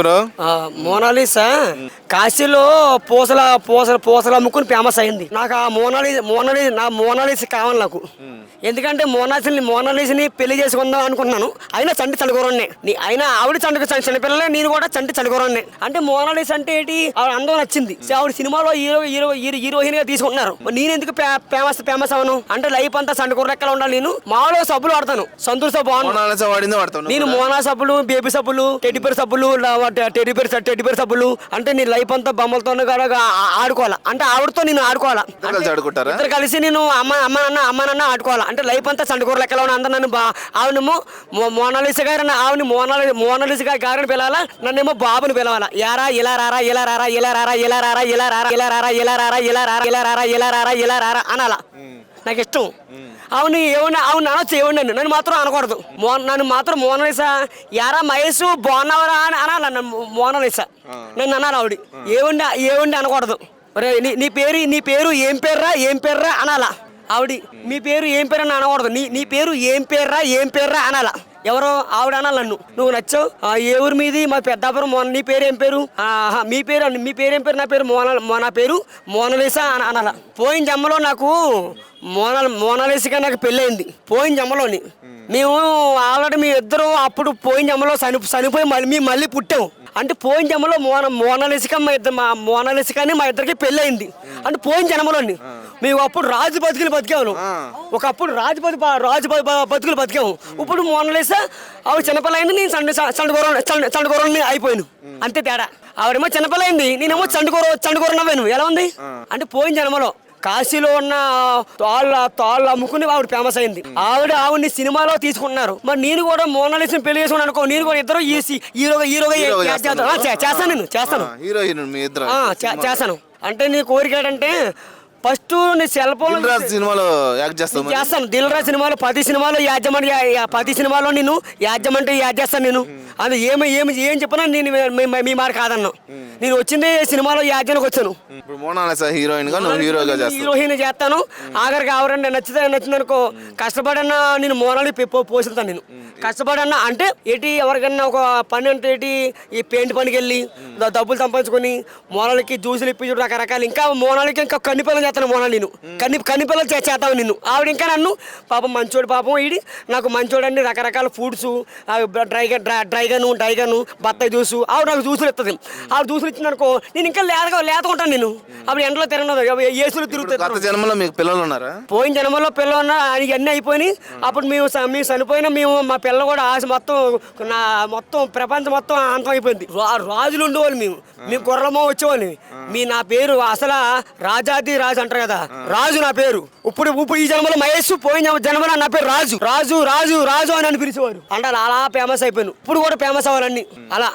Bro. Mona Lisa? కాశీలో పూసల పూసల పూసలు అమ్ముకుని ఫేమస్ అయింది. నాకు ఆ మోనాలి మోనాలి నా మోనాలిస కావాలి నాకు. ఎందుకంటే మోనాలిసని మోనాలిసని పెళ్ళి చేసుకుందాం అనుకున్నాను. అయినా చంటి చండుకోరాన్ని నీ అయినా ఆవిడ చండుకు చిన్నపిల్లలే నేను కూడా చంటి చండుకోరాన్ని అంటే మోనాలిస అంటే ఏంటి? ఆవిడ అందం నచ్చింది. ఆవిడ సినిమాలో హీరో హీరో హీరో హీరోయిన్గా తీసుకుంటున్నారు. మరి నేను ఎందుకు ఫేమస్ ఫేమస్ అవను అంటే లైఫ్ అంతా చండుకూర లెక్కలు ఉండాలి నేను. మామూలుగా సబ్బులు వాడతాను. సంతూర్ సబ్బు నేను? మోనా సబ్బులు బేబీ సబ్బులు టెడ్డిపేర్ సబ్బులు టెడ్డిపేర్ టెడ్డిపేర్ సబ్బులు అంటే నీ లైఫ్ అంతా బొమ్మలతో ఆడుకోవాలా అంటే ఆవిడతో నేను ఆడుకోవాలా ఇద్దరు కలిసి నేను అమ్మ అమ్మ నాన్న అమ్మ నాన్న ఆడుకోవాలా అంటే లైఫ్ అంతా చండకూర లెక్కలో ఉన్న అందరూ నన్ను బా ఆవిడేమో మోనాలిస గారు ఆవిడ మోనాలి మోనాలిస గారి గారిని పిలవాలా నన్నేమో బాబుని పిలవాలా యారా ఇలా రారా ఇలా రారా ఇలా రారా ఇలా రారా ఇలా రారా ఇలా రారా ఇలా రారా ఇలా రారా ఇలా రారా ఇలా రారా ఇలా రారా అనాలా నాకు ఇష్టం అవును ఏమన్నా అవును అనొచ్చు ఏమన్నా నన్ను నన్ను మాత్రం అనకూడదు. మో నన్ను మాత్రం మోనలిసా యారా మహేష్ బాగున్నావరా అని అనాలి నన్ను మోనలిసా నన్ను అనాలి ఆవిడ. ఏముండి ఏముండి అనకూడదు. ఒరే నీ నీ పేరు నీ పేరు ఏం పేర్రా ఏం పేర్రా అనాలా. ఆవిడ మీ పేరు ఏం పేరు అని అనకూడదు. నీ నీ పేరు ఏం పేర్రా ఏం పేర్రా అనాలా. ఎవరో ఆవిడ అనాలి నన్ను నువ్వు నచ్చావు? ఆ, ఏ ఊరు మీది? మా పెద్దాపురం మోన నీ పేరు ఏం పేరు? మీ పేరు మీ పేరు ఏం పేరు? నా పేరు మోన నా పేరు. మోనలిసా అని అనాల. పోయిన జమ్మలో నాకు మోన మోనాలిసగా నాకు పెళ్ళయింది. పోయిన జమ్మలోని మేము ఆల్రెడీ మీ ఇద్దరు అప్పుడు పోయిన జమ్మలో చని చనిపోయి మళ్ళీ మేము మళ్ళీ పుట్టాము అంటే పోయిన జమ్మలో మోన మోనలేసిక మా ఇద్దరు మా మోనాలిసికని మా ఇద్దరికి పెళ్ళయింది. అంటే పోయిన జన్మలోని. మేము అప్పుడు రాజు బతుకులు బతికాము. ఒకప్పుడు రాజు బతు రాజు బతుకులు బతికాము. ఇప్పుడు మోనలేసా ఆవిడ చిన్నపిల్ల అయింది నేను చండు చండుకూర చండుకూరని అయిపోయాను. అంతే తేడా. ఆవిడేమో చిన్నపిల్ల అయింది నేనేమో చండుకూర నవ్వాను. ఎలా ఉంది? అంటే పోయిన జన్మలో కాశీలో ఉన్న తాళ్ళ తాళ్ళు అమ్ముకుని ఆవిడ ఫేమస్ అయింది. ఆవిడ ఆవిడని సినిమాలో తీసుకుంటున్నారు. మరి నేను కూడా మోనాలిసిన పెళ్ళి చేసుకుని అనుకో నేను కూడా ఇద్దరు హీరోగా హీరోగా చేస్తాను. నేను చేస్తాను. హీరోయిన్ చేస్తాను. అంటే నీ కోరిక ఏంటంటే ఫస్ట్ నీ సెల్ ఫోన్ సినిమాలో యాక్ట్? చేస్తాను. దిల్ రాజు సినిమాలో పది సినిమాలో యాజ్యమని పది సినిమాలో నేను యాజ్యం అంటే యాజ్ చేస్తాను నేను అది ఏమి ఏమి ఏం చెప్పినా నేను మీ- మాట కాదన్నా. నేను వచ్చింది సినిమాలో యాజ్యానికి వచ్చాను. హీరోయిన్ హీరోయిన్ చేస్తాను. ఆఖరికి ఆవరండి నచ్చితే నచ్చింది అనుకో కష్టపడన్నా నేను మోనాలి పోషిస్తాను నేను. కష్టపడన్నా అంటే ఏంటి ఎవరికన్నా ఒక పని అంటే ఏంటి ఈ పెయింట్ పనికి వెళ్ళి డబ్బులు సంపాదించుకొని మోనాలకి జ్యూసులు ఇప్పించు రకరకాలు. ఇంకా మోనాలకి ఇంకా కన్ని పిల్లలు చేస్తాను మోనాలి నేను కన్ని పిల్లలు చే- చేస్తాను నిన్ను. ఆవిడ ఇంకా నన్ను పాపం మంచోడు పాపం ఈడి నాకు మంచోడు అన్ని రకరకాల ఫుడ్స్ డ్రైగన్ డ్రైగను డ్రైగను బత్తాయి జ్యూసు. ఆవిడ నాకు జ్యూసులు ఇస్తుంది ఆవిడ జ్యూసులు ఇచ్చింది అనుకో నేను ఇంకా లేతగా లేతకుంటాను నేను అప్పుడు ఎండలో తిరగను ఏసులు తిరుగుతాయి గత జన్మలో మీకు పిల్లలు ఉన్నారా? పోయిన జన్మలో పిల్లలు ఉన్న అన్నీ అయిపోయినాయి. అప్పుడు మేము మేము చనిపోయినా మేము మా పిల్లలు కూడా ఆశ మొత్తం నా మొత్తం ప్రపంచం మొత్తం అంతం అయిపోయింది. రాజులు ఉండేవాళ్ళు మేము. మేము గుర్రమో వచ్చేవాళ్ళం. మీ నా పేరు అసలు రాజాది రాజు అంటారు కదా. రాజు నా పేరు. ఇప్పుడు ఇప్పుడు ఈ జన్మలో మహేష్ పోయిన జన్మలో నా పేరు రాజు. రాజు రాజు రాజు అని అని పిలిచేవారు. అంటే అలా అలా ఫేమస్ అయిపోయాను. ఇప్పుడు కూడా ఫేమస్ అవ్వాలని. అలా.